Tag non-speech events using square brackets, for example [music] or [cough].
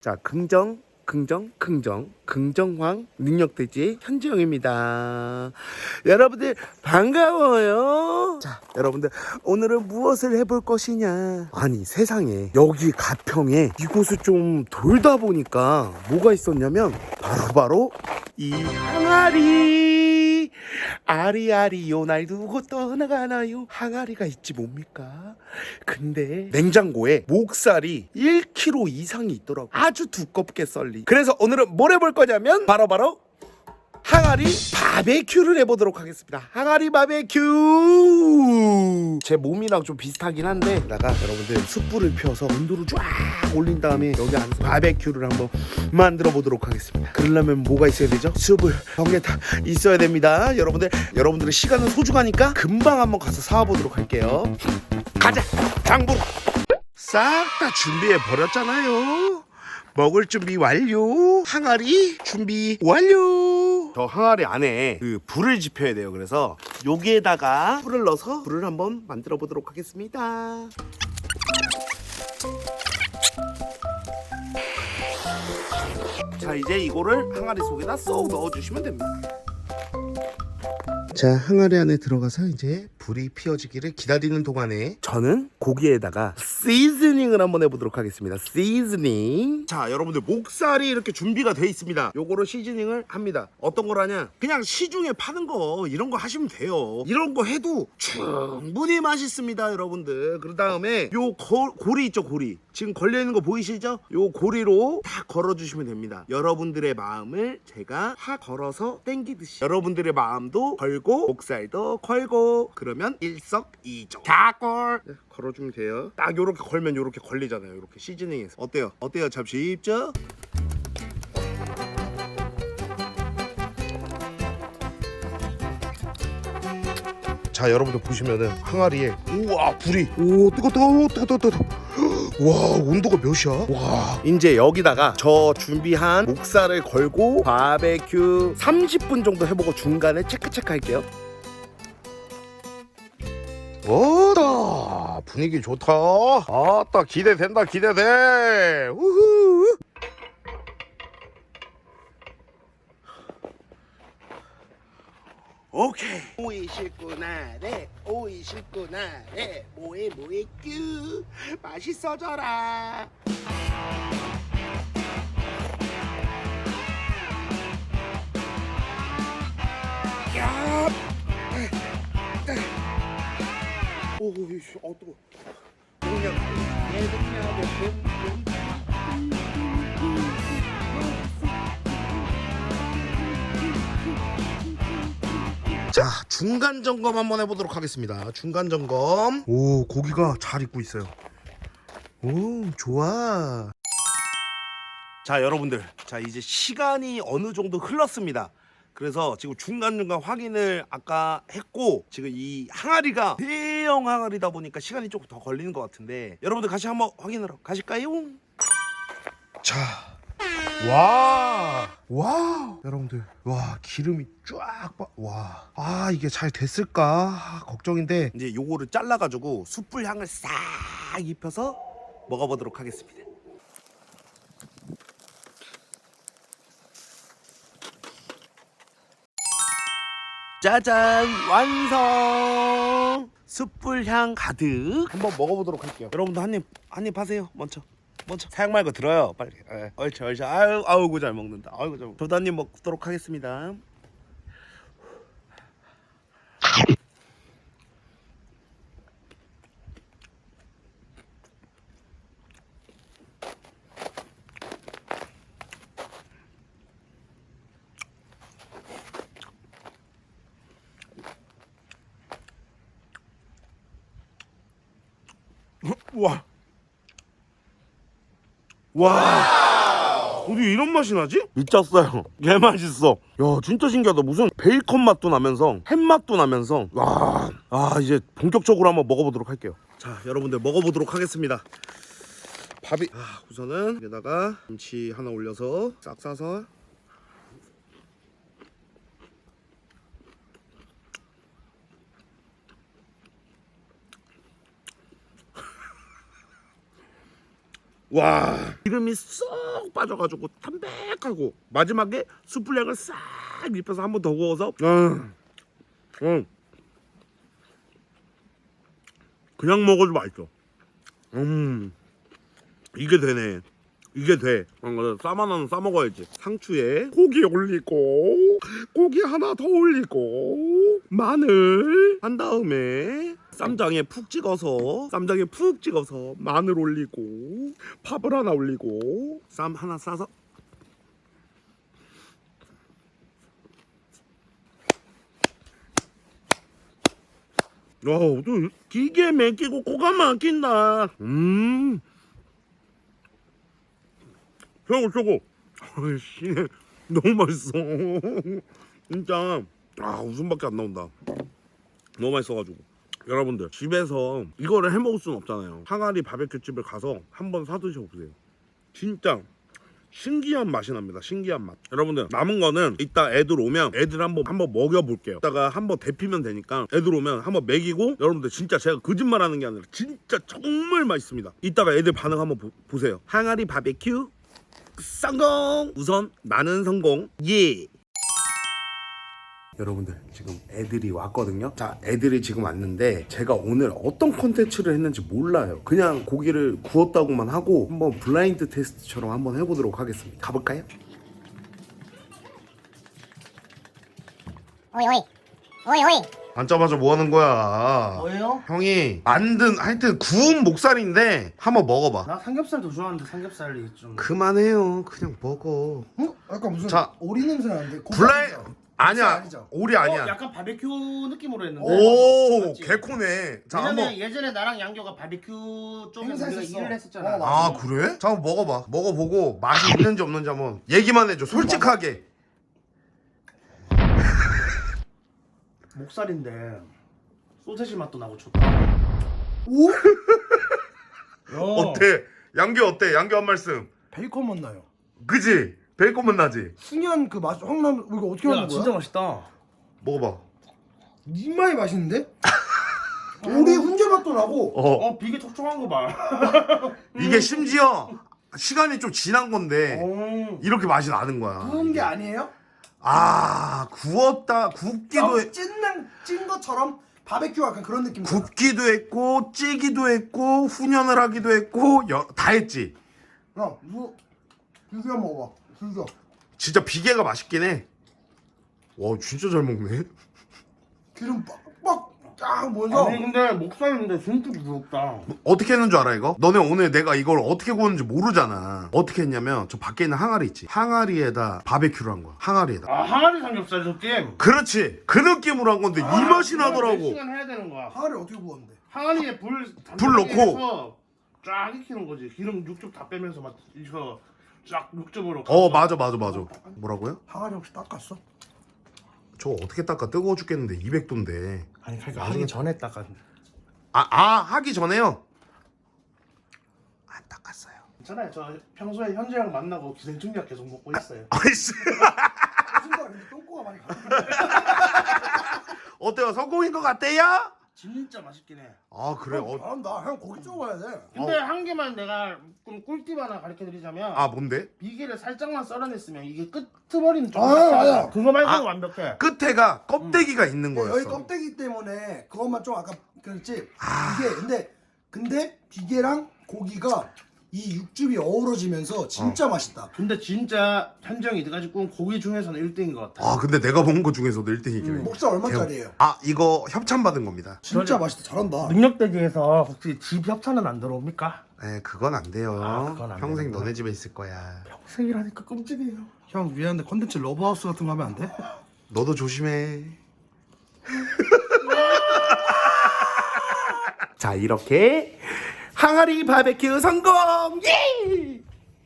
자, 긍정, 긍정, 긍정, 긍정황 능력돼지 현지영입니다. 여러분들 반가워요. 자, 여러분들 오늘은 무엇을 해볼 것이냐? 아니 세상에 여기 가평에 이곳을 좀 돌다 보니까 뭐가 있었냐면 바로 바로 이 항아리. 아리아리 요 날 두고 떠나가나요? 항아리가 있지 뭡니까? 근데 냉장고에 목살이 1kg 이상이 있더라고. 아주 두껍게 썰리. 그래서 오늘은 뭘 해볼 거냐면 바로바로 항아리 바베큐를 해보도록 하겠습니다. 항아리 바베큐. 제 몸이랑 좀 비슷하긴 한데, 나가 여러분들 숯불을 펴서 온도를 쫙 올린 다음에 여기 안에서 바베큐를 한번 만들어 보도록 하겠습니다. 그러려면 뭐가 있어야 되죠? 숯불, 번개다 있어야 됩니다. 여러분들, 여러분들의 시간은 소중하니까 금방 한번 가서 사와보도록 할게요. 가자, 장보러. 싹다 준비해 버렸잖아요. 먹을 준비 완료. 항아리 준비 완료. 저 항아리 안에 그 불을 지펴야 돼요. 그래서 여기에다가 불을 넣어서 불을 한번 만들어 보도록 하겠습니다. 자 이제 이거를 항아리 속에다 쏙 넣어주시면 됩니다. 자 항아리 안에 들어가서 이제 불이 피어지기를 기다리는 동안에 저는 고기에다가 시즈닝을 한번 해보도록 하겠습니다. 시즈닝 자 여러분들 목살이 이렇게 준비가 돼 있습니다. 요거로 시즈닝을 합니다. 어떤 걸 하냐? 그냥 시중에 파는 거 이런 거 하시면 돼요. 이런 거 해도 충분히 맛있습니다 여러분들. 그 다음에 요 고, 고리 있죠 고리? 지금 걸려 있는 거 보이시죠? 요 고리로 다 걸어주시면 됩니다. 여러분들의 마음을 제가 다 걸어서 땡기듯이. 여러분들의 마음도 걸고 목살도 걸고 그 러면 일석이조. 다골. 네, 걸어주면 돼요. 딱 요렇게 걸면 요렇게 걸리잖아요 요렇게 시즈닝해서. 어때요? 어때요? 참 쉽죠? 자 여러분들 보시면은 항아리에 우와 불이. 오 뜨거 뜨거 뜨거 뜨거 뜨거. [gasps] 와 온도가 몇이야? 와. 이제 여기다가 저 준비한 목살을 걸고 바베큐 30분 정도 해보고 중간에 체크 체크 할게요 오다 분위기 좋다. 아따 기대된다 기대돼. 우후. 오케이. 오이 싣고 나래 오이 싣고 나래 뭐해 뭐해 뀨. 맛있어져라 오이 어 뜨거. 그냥 자 중간 점검 한번 해보도록 하겠습니다. 중간 점검. 오 고기가 잘 익고 있어요. 오 좋아. 자 여러분들. 자 이제 시간이 어느 정도 흘렀습니다 그래서 지금 중간중간 확인을 아까 했고 지금 이 항아리가 대형 항아리다 보니까 시간이 조금 더 걸리는 것 같은데 여러분들 같이 한번 확인하러 가실까요? 자 와, 와, 여러분들, 와 기름이 쫙 빠, 와, 아 이게 잘 됐을까 아, 걱정인데 이제 요거를 잘라가지고 숯불 향을 싹 입혀서 먹어보도록 하겠습니다. 짜잔 완성! 숯불 향 가득. 한번 먹어보도록 할게요. 여러분도 한입 한입 하세요. 먼저 먼저. 사양 말고 들어요. 빨리. 예. 옳지 옳지 아유 아우고 잘 먹는다. 아이고 잘 먹. 한입 먹도록 하겠습니다 와. 와. 어디 이런 맛이 나지? 미쳤어요. 개 맛있어. 야, 진짜 신기하다. 무슨 베이컨 맛도 나면서 햄 맛도 나면서 와. 아, 이제 본격적으로 한번 먹어보도록 할게요. 자, 여러분들 먹어보도록 하겠습니다. 밥이 아, 우선은 여기다가 김치 하나 올려서 싹 싸서 와. 기름이 쏙 빠져가지고 담백하고 마지막에 수플렉을 싹 입혀서 한 번 더 구워서 음, 음. 그냥 먹어도 맛있어. 음. 이게 되네. 이게 돼. 어, 그래서 쌈 하나는 싸 먹어야지. 상추에 고기 올리고 고기 하나 더 올리고 마늘 한 다음에 쌈장에 푹 찍어서 쌈장에 푹 찍어서 마늘 올리고 팝을 하나 올리고 쌈 하나 싸서 와, 또 기계 맥히고 코가 막힌다. 음. 최고 최고. 아이씨, [laughs] 너무 맛있어. 진짜 아 웃음밖에 안 나온다. 너무 맛있어가지고. 여러분들 집에서 이거를 해 먹을 수는 없잖아요. 항아리 바베큐 집을 가서 한번 사 드셔보세요. 진짜 신기한 맛이 납니다. 신기한 맛. 여러분들 남은 거는 이따 애들 오면 애들 한번 한번 먹여볼게요. 이따가 한번 데피면 되니까 애들 오면 한번 먹이고 여러분들 진짜 제가 거짓말하는 게 아니라 진짜 정말 맛있습니다. 이따가 애들 반응 한번 보, 보세요. 항아리 바베큐 성공. 우선 나는 성공. 예. 여러분들 지금 애들이 왔거든요. 자 애들이 지금 왔는데 제가 오늘 어떤 콘텐츠를 했는지 몰라요. 그냥 고기를 구웠다고만 하고 한번 블라인드 테스트처럼 한번 해보도록 하겠습니다. 가볼까요? 오이 오이. 오이 오이. 앉자마자 뭐 하는 거야? 뭐예요? 형이 만든 하여튼 구운 목살인데 한번 먹어봐. 나 삼겹살도 좋아하는데 삼겹살이 좀 그만해요. 그냥 먹어. 어? 아까 무슨 자. 오리 냄새 나는데? 블라인 아니야 아니죠? 오리 아니야 어, 약간 바베큐 느낌으로 했는데 오 맞지? 개코네 자 예전에, 한번 예전에 나랑 양교가 바베큐 쪽에서 우리가 행사했었어. 일을 했었잖아 어, 아 그래? 자 한번 먹어봐 먹어보고 맛이 있는지 없는지 한번 얘기만 해줘 솔직하게 목살인데 소세지 맛도 나고 좋다 오? [laughs] 어. 어때? 양교 어때? 양교 한 말씀 베이컨 맛 나요 그지? 베이컨만 나지? 승현 그 맛, 황남 이거 어떻게 야 하는 거야? 진짜 맛있다 먹어봐 입맛이 맛있는데? [laughs] 오리 훈제 맛도 나고 어 어 비계 촉촉한 거 봐 [laughs] 이게 심지어 시간이 좀 지난 건데 어. 이렇게 맛이 나는 거야 구운 게 아니에요? 아 구웠다 굽기도 해, 찐는 찐 것처럼 바베큐 약간 그런 느낌 굽기도 했고 찌기도 했고 훈연을 하기도 했고 여, 다 했지 야 이거 한번 먹어봐. 비교 진짜 비계가 맛있긴 해 와 진짜 잘 먹네. 기름 빡빡 쫙 모여서. 아니 근데 목살인데 진짜 부드럽다. 어떻게 했는 줄 알아 이거? 너네 오늘 내가 이걸 어떻게 구웠는지 모르잖아. 어떻게 했냐면 저 밖에 있는 항아리 있지? 항아리에다 바베큐를 한 거야. 항아리에다. 아 항아리 삼겹살 느낌 그렇지. 그 느낌으로 한 건데 이 맛이 몇 나더라고. 시간 해야 되는 거야. 항아리 어떻게 구웠는데? 항아리에 불, 불 넣고. 해서 쫙 익히는 거지. 기름 육즙 다 빼면서 막 이거 쫙 육즙으로. 어 맞아 맞아 맞아 뭐라고요? 항아리 혹시 닦았어? 저거 어떻게 닦아 뜨거워 죽겠는데 200도인데 아니 그러니까 하기 전에 닦았는데. 아, 아 하기 전에요? 안 닦았어요 괜찮아요. 저 평소에 현재랑 만나고 기생충약 계속 먹고 있어요. 아이씨 똥꼬가 많이 가 [laughs] 어때요 성공인 것 같아요? 진짜 맛있긴 해. 아 그래 어, 잘한다 형 고기 찍어봐야 돼 근데 한 개만 내가 좀 꿀팁 하나 가르쳐 드리자면 아 뭔데? 비계를 살짝만 썰어냈으면 이게 끄트머리는 좀 아, 약하다. 맞아. 그거 말고는 아. 완벽해. 끝에가 껍데기가 있는 네, 여기 거였어 껍데기 때문에 그것만 좀 아까 그랬지 아. 이게 근데 근데 비계랑 고기가 이 육즙이 어우러지면서 진짜 맛있다 근데 진짜 현정이 이때까지 구운 고기 중에서는 1등인 것 같아. 아 근데 내가 먹은 것 중에서도 1등이긴 해 목살 얼마짜리예요? 아 이거 협찬 받은 겁니다 진짜 맛있다 잘한다 능력 대기에서 혹시 집 협찬은 안 들어옵니까? 에 그건 안 돼요 아, 그건 안 평생 되는구나. 너네 집에 있을 거야 평생이라니까 끔찍해요. 형 미안한데 컨텐츠 러브하우스 같은 거 하면 안 돼? 너도 조심해 [laughs] 자 이렇게 항아리 바베큐 성공! 예!